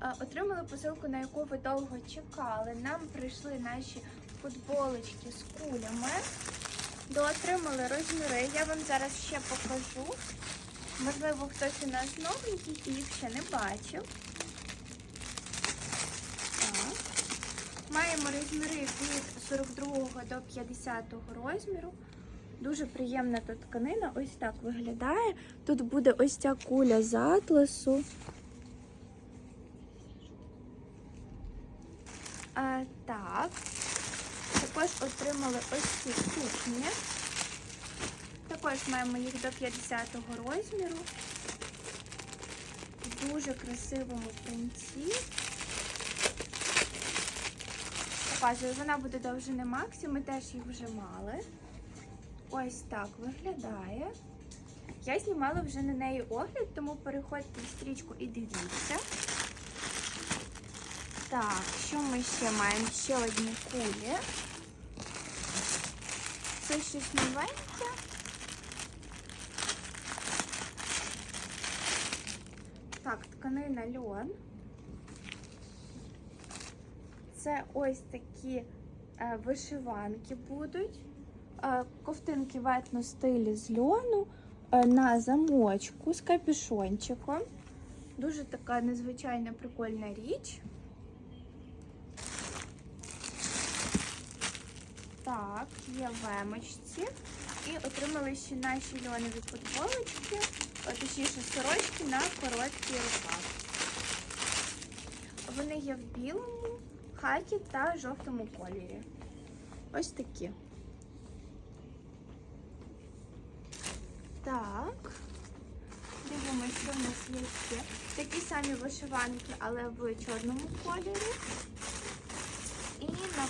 Отримали посилку, на яку ви довго чекали. Нам прийшли наші футболочки з кулями. Доотримали розміри. Я вам зараз ще покажу. Можливо, хтось у нас новенький і їх ще не бачив. Маємо розміри від 42 до 50 розміру. Дуже приємна тут тканина, ось так виглядає. Тут буде ось ця куля з атласу. А, так. Також отримали ось ці сукні. Також маємо їх до 50-го розміру. В дуже красивому принці. Показую, вона буде довжини Максі, ми теж їх вже мали. Ось так виглядає. Я знімала вже на неї огляд, тому переходьте в стрічку і дивіться. Так, що ми ще маємо? Ще одні кулі. Це щось новеньке. Так, тканина льон. Це ось такі е, вишиванки будуть. Е, ковтинки в етно стилі з льону е, на замочку з капюшончиком. Дуже така незвичайна прикольна річ. Так, є вемочці. І отримали ще наші льонові футболочки, точніше сорочки на короткий рукав. Вони є в білому, хакі та жовтому кольорі. Ось такі. Так. Дивимося, що в нас є ще. Такі самі вишиванки, але в чорному кольорі.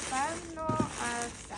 І, напевно, е, все.